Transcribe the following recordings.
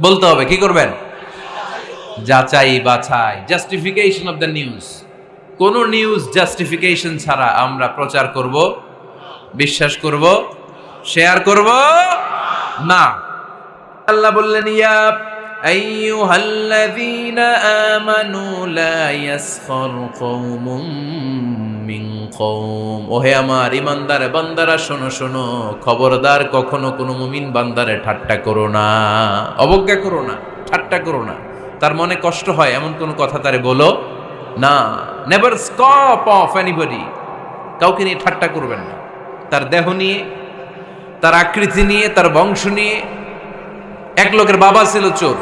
বলতে হবে, কি করবেন? যাচাই বাছাই জাস্টিফিকেশন অফ দ্য নিউজ কোন নিউজ জাস্টিফিকেশন ছাড়া আমরা প্রচার করব, বিশ্বাস করব শেয়ার করব? না। আল্লাহ বললেন, ইয়া আইয়ুহাল্লাযীনা আমানু লা ইয়াসখর কওমুম মিন কওম। ওহে আমার ইমানদার বান্দারা, শোনো শোনো, খবরদার কখনো কোনো মুমিন বান্দারে ঠাট্টা করো না। অবজ্ঞা করো না, ঠাট্টা করো না। তার মনে কষ্ট হয়, এমন কোনো কথা তারে বলো না। নেভার স্কপ অফ এনিবডি কাউকে নিয়ে ঠাট্টা করবেন না। তার দেহ নিয়ে, তার আকৃতি নিয়ে, তার বংশ নিয়ে। এক লোকের বাবা ছিল চোর,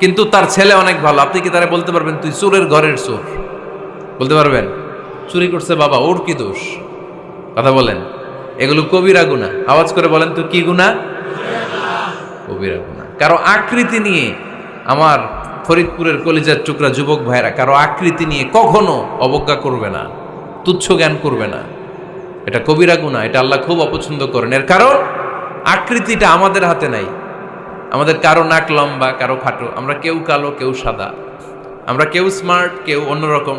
কিন্তু তার ছেলে অনেক ভালো। আপনি কি তারা বলতে পারবেন, তুই চোরের ঘরের চোর? বলতে পারবেন? চুরি করছে বাবা, ওর কি দোষ? কথা বলেন। এগুলো কবিরা গুণা আওয়াজ করে বলেন তো, কি গুণা কবিরা গুণা কারও আকৃতি নিয়ে আমার ফরিদপুরের কলিজার টুকরা যুবক ভাইরা কারও আকৃতি নিয়ে কখনো অবজ্ঞা করবে না, তুচ্ছ জ্ঞান করবে না। এটা কবিরা গুণা এটা আল্লাহ খুব অপছন্দ করেন। এর কারণ, আকৃতিটা আমাদের হাতে নাই। আমাদের কারও নাক লম্বা, কারও খাটো। আমরা কেউ কালো, কেউ সাদা। আমরা কেউ স্মার্ট কেউ অন্যরকম।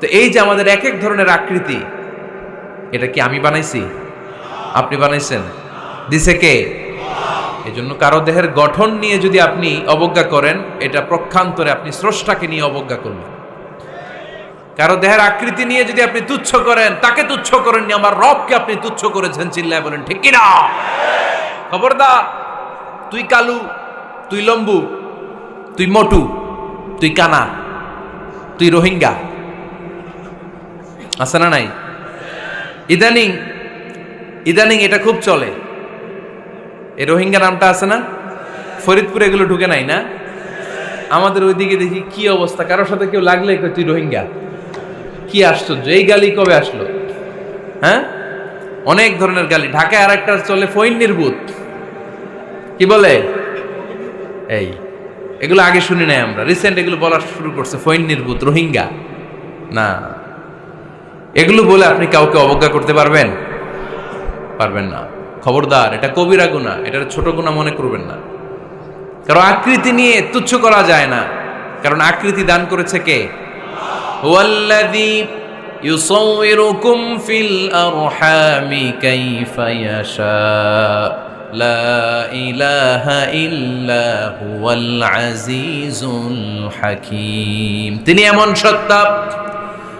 তো এই যে আমাদের এক এক ধরনের আকৃতি, এটা কি আমি বানাইছি? আপনি বানাইছেন। দিছে কে? এই জন্য কারও দেহের গঠন নিয়ে যদি আপনি অবজ্ঞা করেন, এটা প্রক্ষান্তরে আপনি স্রষ্টাকে নিয়ে অবজ্ঞা করবেন কারও দেহের আকৃতি নিয়ে যদি আপনি তুচ্ছ করেন, তাকে তুচ্ছ করেননি, আমার রবকে আপনি তুচ্ছ করেছেন চিল্লায় বলেন, ঠিক কিনা? খবরদার, তুই কালু, তুই লম্বু, তুই মটু, তুই কানা, তুই রোহিঙ্গা। আছে না নাই? ইদানিং ইদানিং এটা খুব চলে। এই রোহিঙ্গা নামটা আছে না? ফরিদপুরে এগুলো ঢুকে নাই না? আমাদের ওইদিকে দেখি কি অবস্থা। কারোর সাথে কেউ লাগলে তুই রোহিঙ্গা? কি আশ্চর্য, এই গালি কবে আসলো? হ্যাঁ? অনেক ধরনের গালি। ঢাকায় আর একটা চলে ফৈন নির্বুত কি বলে? এই, এগুলো আগে শুনি নাই আমরা। রিসেন্ট এগুলো বলা শুরু করছে ফৈন নির্বুত রোহিঙ্গা। না। এগুলো বলে আপনি কাউকে অবজ্ঞা করতে পারবেন? পারবেন না। খবরদার, এটা কবিরা গুণা এটার ছোট গুণা মনে করবেন না। কারণ আকৃতি নিয়ে তুচ্ছ করা যায় না। কারণ আকৃতি দান করেছে কে? ফিল লা তিনি এমন সত্তা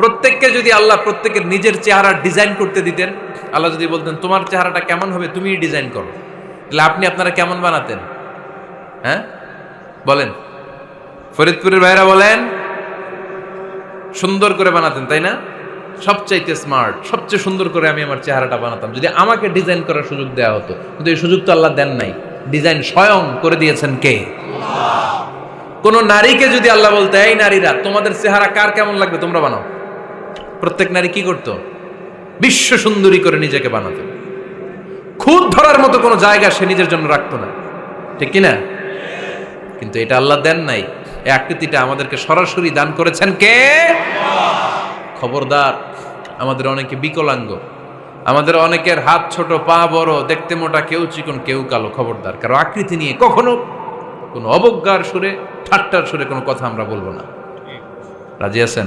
প্রত্যেককে যদি আল্লাহ প্রত্যেকের নিজের চেহারা ডিজাইন করতে দিতেন, আল্লাহ যদি বলতেন, তোমার চেহারাটা কেমন হবে তুমিই ডিজাইন করো। তাহলে আপনি আপনারা কেমন বানাতেন? হ্যাঁ? বলেন। ফরিদপুরের ভাইরা বলেন, সুন্দর করে বানাতেন, তাই না? সবচাইতে স্মার্ট সবচেয়ে সুন্দর করে আমি আমার চেহারাটা বানাতাম। যদি আমাকে ডিজাইন করার সুযোগ দেওয়া হতো, কিন্তু এই সুযোগ তো আল্লাহ দেন নাই। ডিজাইন স্বয়ং করে দিয়েছেন কে? কোন নারীকে যদি আল্লাহ বলতে, এই নারীরা, তোমাদের চেহারা কার কেমন লাগবে তোমরা বানাও। প্রত্যেক নারী কি করতো? বিশ্ব সুন্দরী করে নিজেকে বানাতো। খুদ ধরার মতো কোনো জায়গা সে নিজের জন্য রাখতো না। ঠিক কিনা? কিন্তু এটা আল্লাহ দেন নাই। এই আকৃতিটা আমাদেরকে সরাসরি দান করেছেন কে? খবরদার। আমাদের অনেকে বিকলাঙ্গ। আমাদের অনেকের হাত ছোট, পা বড়, দেখতে মোটা, কেউ চিকন, কেউ কালো, খবরদার। কারও আকৃতি নিয়ে কখনো কোনো অবজ্ঞার সুরে, ঠাট্টার সুরে কোনো কথা আমরা বলব না। রাজি আছেন?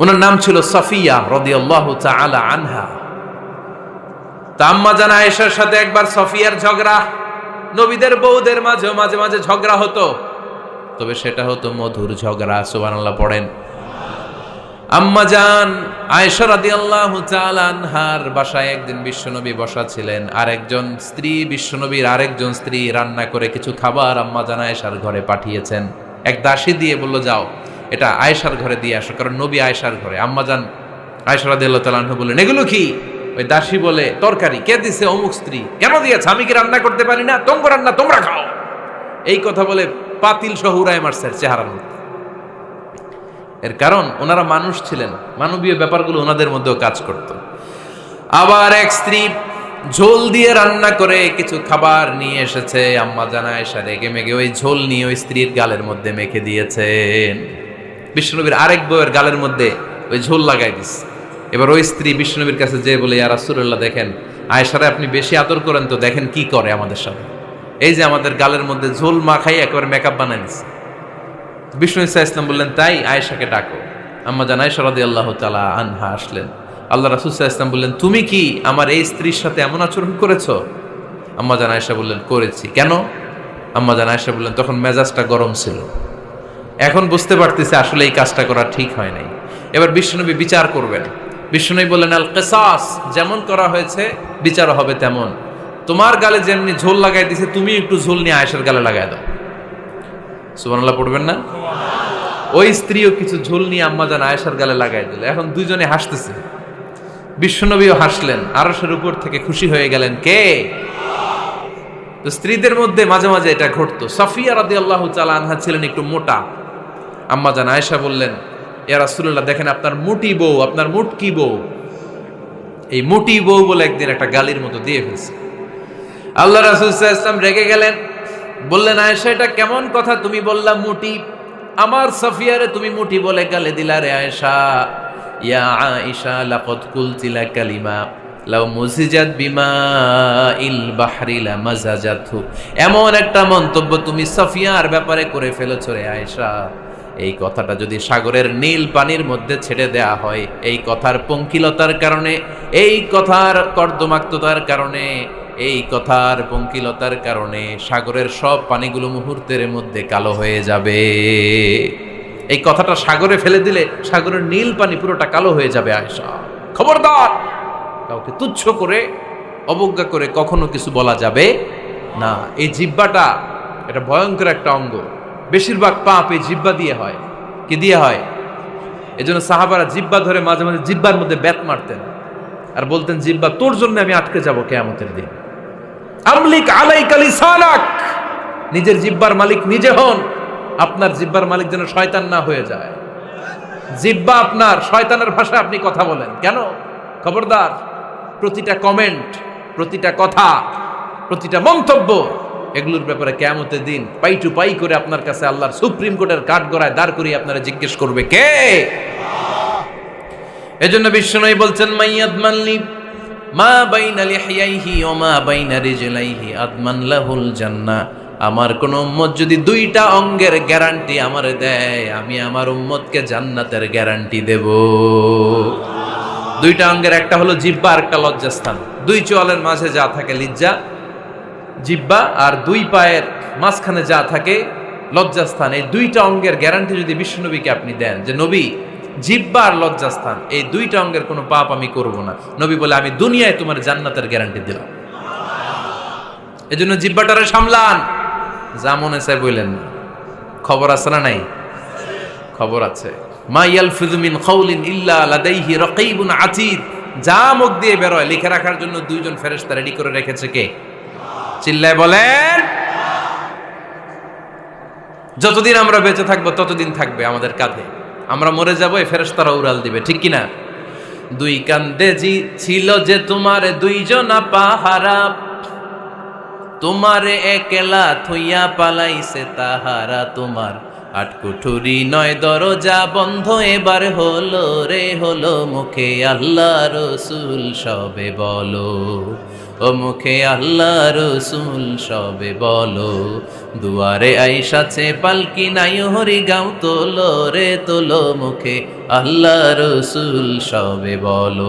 ওনার নাম ছিল সফিয়া রদিয়াল্লাহ তাআলা আনহা। তা আম্মা জানা আয়েশার সাথে একবার সফিয়ার ঝগড়া, নবীদের বউদের মাঝে মাঝে মাঝে ঝগড়া হতো। তবে সেটা হতো মধুর ঝগড়া, সুবহানাল্লাহ পড়েন। আম্মা জান আনহার বাসায় একদিন বিশ্বনবী বসা ছিলেন, আর একজন স্ত্রী, বিশ্বনবীর আরেকজন স্ত্রী রান্না করে কিছু খাবার আম্মা জান আয়েশার ঘরে পাঠিয়েছেন। এক দাসী দিয়ে বলল, যাও। এটা আয়েশার ঘরে দিয়ে আসো, কারণ নবী আয়েশার ঘরে। আম্মা জান আয়েশা রাদিয়াল্লাহু তাআলা বললেন, এগুলো কি? ওই দাসী বলে, তরকারি। কে দিছে অমুক স্ত্রী? কেন দিয়েছে? আমি কি রান্না করতে পারি না? তোমরা রান্না, তোমরা খাও। এই কথা বলে পাতিল সহ উড়ায় মারছে চেহারার মধ্যে। এর কারণ, ওনারা মানুষ ছিলেন। মানবীয় ব্যাপারগুলো ওনাদের মধ্যেও কাজ করত। আবার এক স্ত্রী ঝোল দিয়ে রান্না করে কিছু খাবার নিয়ে এসেছে। আম্মা জানা এসা রেগে মেগে ওই ঝোল নিয়ে ওই স্ত্রীর গালের মধ্যে মেখে দিয়েছেন। বিষ্ণুনবীর আরেক বউয়ের গালের মধ্যে ওই ঝোল লাগাই দিস। এবার ওই স্ত্রী বিষ্ণুনবীর কাছে যে বলে, ইয়া রাসূলুল্লাহ, দেখেন, আয়েশারে আপনি বেশি আদর করেন তো, দেখেন কি করে আমাদের সাথে। এই যে আমাদের গালের মধ্যে ঝোল মা মাখাই একেবারে মেকআপ বানাই দিচ্ছে বিষ্ণু ইসা ইসলাম বললেন, তাই আয়েশাকে ডাকো। আম্মা জান আয়েশা রাদিয়াল্লাহু তাআলা আনহা আসলেন। আল্লাহ রাসূল ইসলাম বললেন, তুমি কি আমার এই স্ত্রীর সাথে এমন আচরণ করেছ? আম্মা জান আয়েশা বললেন, করেছি। কেন? আম্মা জান আয়েশা বললেন, তখন মেজাজটা গরম ছিল। এখন বুঝতে পারতেছে আসলে এই কাজটা করা ঠিক হয় নাই। এবার বিশ্বনবী বিচার করবেন। বিশ্বনবী বললেন, আল কেসাস, যেমন করা হয়েছে, বিচার হবে তেমন। তোমার গালে যেমনি ঝোল লাগাই দিছে, তুমি একটু ঝোল নিয়ে আয়েশার গালে লাগাই দাও। সুবহানাল্লাহ, পড়বেন না? ওই স্ত্রীও কিছু ঝোল নিয়ে আম্মাজান আয়েশার গালে লাগাই দিল। এখন দুইজনে হাসতেছে। বিশ্বনবীও হাসলেন। আরশের উপর থেকে খুশি হয়ে গেলেন কে? তো স্ত্রীদের মধ্যে মাঝে মাঝে এটা ঘটতো। সাফিয়া রাদি আল্লাহ আনহা ছিলেন একটু মোটা। আম্মাজান আয়েশা বললেন, ইয়া রাসূলুল্লাহ, দেখেন আপনার মুটি বউ, আপনার মুটকি বউ? এই মুটি বউ বলে একদিন একটা গালির মতো দিয়ে ফেলছে। আল্লাহ রাসূল ওয়াসাল্লাম রেগে গেলেন, বললেন, আয়েশা, এটা কেমন কথা তুমি বললা মুটি? আমার সাফিয়ারে তুমি মুটি বলে গালে দিলা রে আয়েশা। ইয়া আয়েশা, লাকাদ কুলতিলা কালিমা লাউ মুজিজাত বিমা ইল বাহরি লা মাজাজাতহু এমন একটা মন্তব্য তুমি সাফিয়ার ব্যাপারে করে ফেলেছো রে আয়েশা। এই কথাটা যদি সাগরের নীল পানির মধ্যে ছেড়ে দেয়া হয়, এই কথার পঙ্কিলতার কারণে, এই কথার কর্দমাক্ততার কারণে, এই কথার পঙ্কিলতার কারণে সাগরের সব পানিগুলো মুহূর্তের মধ্যে কালো হয়ে যাবে। এই কথাটা সাগরে ফেলে দিলে সাগরের নীল পানি পুরোটা কালো হয়ে যাবে আয়সা খবরদার! কাউকে তুচ্ছ করে, অবজ্ঞা করে কখনো কিছু বলা যাবে না। এই জিব্বাটা এটা ভয়ঙ্কর একটা অঙ্গ। বেশিরভাগ পাপ এই জিব্বা দিয়ে হয়। কি দিয়ে হয়? এজন্য সাহাবারা জিব্বা ধরে মাঝে মাঝে জিব্বার মধ্যে ব্যাত মারতেন। আর বলতেন জিব্বা তোর জন্য আমি আটকে যাব কেয়ামতের দিন। আমলিক আলাই কালি সালাক নিজের জিব্বার মালিক নিজে হন। আপনার জিব্বার মালিক যেন শয়তান না হয়ে যায়। জিব্বা আপনার, শয়তানের ভাষায় আপনি কথা বলেন। কেন? খবরদার, প্রতিটা কমেন্ট প্রতিটা কথা, প্রতিটা মন্তব্য এগুলোর ব্যাপারে কেমতের দিন পাই টু পাই করে আপনার কাছে আল্লাহর সুপ্রিম কোর্টের কাঠ গড়ায় দাঁড় করিয়ে আপনারা জিজ্ঞেস করবে কে? এজন্য বিশ্বনবী বলছেন মাইয়াদ মানলি মা বাইনা লিহিয়াইহি ও মা বাইনা রিজলাইহি, আদমান লাহুল জান্নাহ আমার কোন উম্মত যদি দুইটা অঙ্গের গ্যারান্টি আমার দেয়, আমি আমার উম্মতকে জান্নাতের গ্যারান্টি দেব। দুইটা অঙ্গের, একটা হলো জিব্বা আর একটা লজ্জাস্থান। দুই চোয়ালের মাঝে যা থাকে লিজ্জা জিব্বা আর দুই পায়ের মাঝখানে যা থাকে লজ্জাস্থান, এই দুইটা অঙ্গের গ্যারান্টি যদি বিশ্বনবীকে আপনি দেন যে, নবী, জিব্বা আর লজ্জাস্থান, এই দুইটা অঙ্গের কোনো পাপ আমি করব না। নবী বলে, আমি দুনিয়ায় তোমার জান্নাতের গ্যারান্টি দিলাম। জন্য জিব্বাটারে সামলান। যা মনে চাই বললেন খবর আছে না নাই? খবর আছে। মা ইয়ালফিযু মিন কাউলিন ইল্লা লাদাইহি রাকীবুন আতীদ। যা মুখ দিয়ে বেরোয়, লিখে রাখার জন্য দুইজন ফেরেশতা রেডি করে রেখেছে কে? চিল্লায় বলেন, যতদিন আমরা বেঁচে থাকব, ততদিন থাকবে আমাদের কাঁধে। আমরা মরে যাব এই ফেরেশতারা উড়াল দিবে, ঠিক কিনা দুই কান্দে জি ছিল যে তোমার দুইজনা পাহারা, তোমারে একলা থইয়া পালাইছে তাহারা তোমার। আটকুঠুরি নয় দরজা বন্ধ, এবার হলো রে, হলো মুখে আল্লাহ রসুল, সবে বলো। ও মুখে আল্লাহ রসুল সবে বলো। দুয়ারে আইসাছে পালকি নাই হরি গাও তোলো রে তোলো মুখে আল্লাহ রসুল সবে বলো।